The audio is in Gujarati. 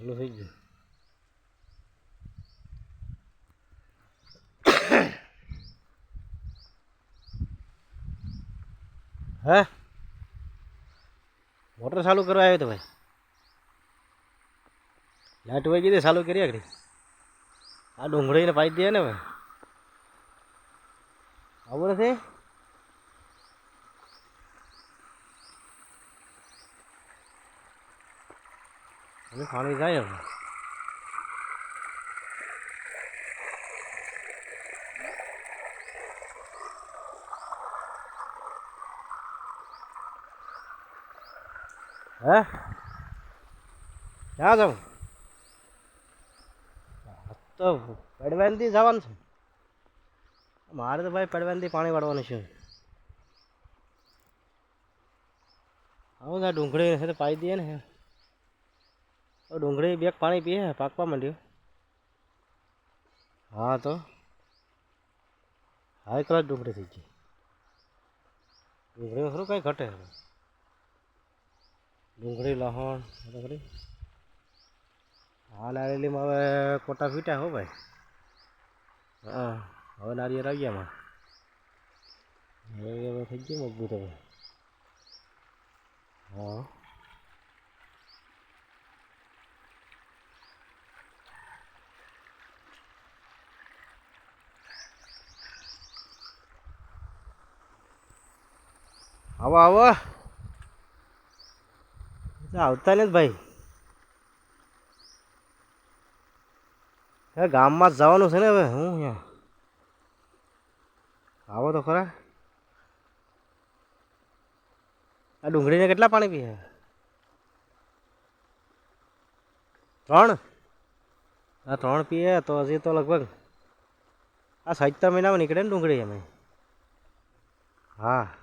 ચાલુ થઈ ગયું હે મોટર ચાલુ કરવા આવ્યો તો ભાઈ લાઈટ વહી ગઈ ચાલુ કરી આગળ. આ ડુંગળીને પાઈ દે ને ભાઈ આવું નથી હવે પાણી જાય હવે હે ક્યાં જાઉં આ તો પડવાનથી જવાનું છે મારે તો ભાઈ પડવાનથી પાણી વાળવાનું છે આવું આ ડુંગળી છે તો પાઈ દઈએ ને તો ડુંગળી બેગ પાણી પીએ પાકવા માંડ્યું. હા તો. હાઈ ક્લાસ ડુંગળી થઈ ગઈ. ડુંગળી ખરું કાંઈ ઘટે ડુંગળી લહણ ડુંગળી હા નારિયેલીમાં હવે કોટા ફીટા હો ભાઈ. હા. હવે નારિયેળ આવી ગયા હવે હવે થઈ ગયું મજબૂત હવે. હા. આવો આવો. આવતા ને ભાઈ? હવે ગામમાં જવાનું છે ને હવે, હું અહીંયા? આવો તો ખરા. આ ડુંગળીને કેટલા પાણી પીએ? ત્રણ? આ ત્રણ પીએ તો હજી તો લગભગ આ સાહિત્ય મહિનામાં નીકળે ને ડુંગળી અમે. હા.